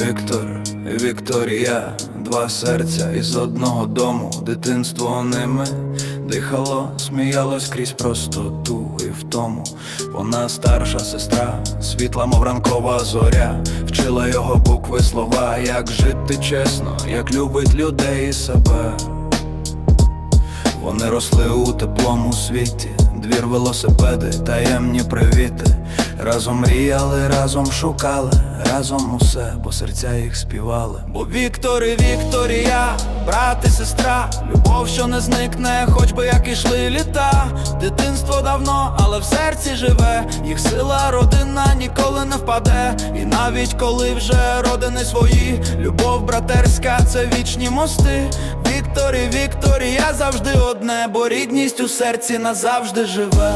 Віктор, Вікторія, два серця із одного дому, дитинство ними дихало, сміялось крізь простоту і втому. Вона старша сестра, світла, мов ранкова зоря, вчила його букви слова, як жити чесно, як любить людей і себе. Вони росли у теплому світі, двір велосипеди, таємні привіти. Разом мріяли, разом шукали, разом усе, бо серця їх співали. Бо Віктор і Вікторія, брат і сестра, любов, що не зникне, хоч би як ішли літа. Дитинство давно, але в серці живе, їх сила, родина ніколи не впаде. І навіть коли вже родини свої, любов братерська, це вічні мости. Віктор і Вікторія завжди одне, бо рідність у серці назавжди живе.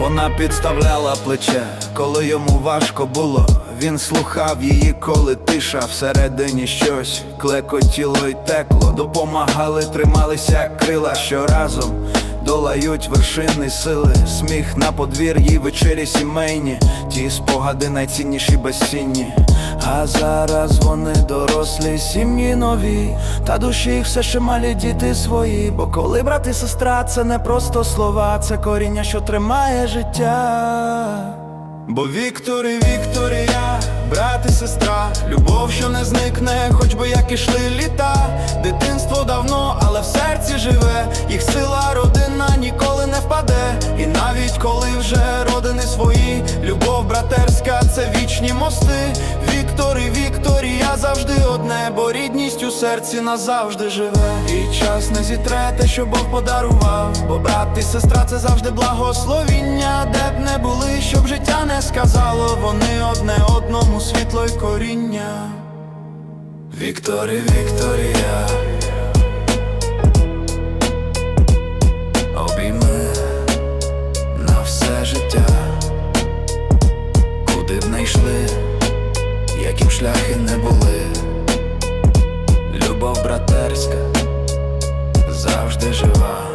Вона підставляла плече, коли йому важко було. Він слухав її, коли тиша всередині щось клекотіло й текло. Допомагали, трималися крила, що разом долають вершини сили. Сміх на подвір'ї, вечері сімейні, ті спогади найцінніші безцінні. А зараз вони дорослі, сім'ї нові, та душі все ще малі діти свої. Бо коли брат і сестра, це не просто слова, це коріння, що тримає життя. Бо Віктор і Вікторія, брат і сестра, любов, що не зникне, хоч би як ішли літа. Дитинство давно, але в серці живе, їх сила, родина ніколи не впаде. І навіть коли вже родини свої, любов братерська, це вічні мости. Віктор і Вікторія завжди одне, бо рідність у серці назавжди живе. І час не зітре те, що Бог подарував. Бо брат і сестра це завжди благословіння, не сказало. Вони одне одному світло й коріння. Віктор і Вікторія. Обійми на все життя, куди б не йшли, які шляхи не були, любов братерська завжди жива.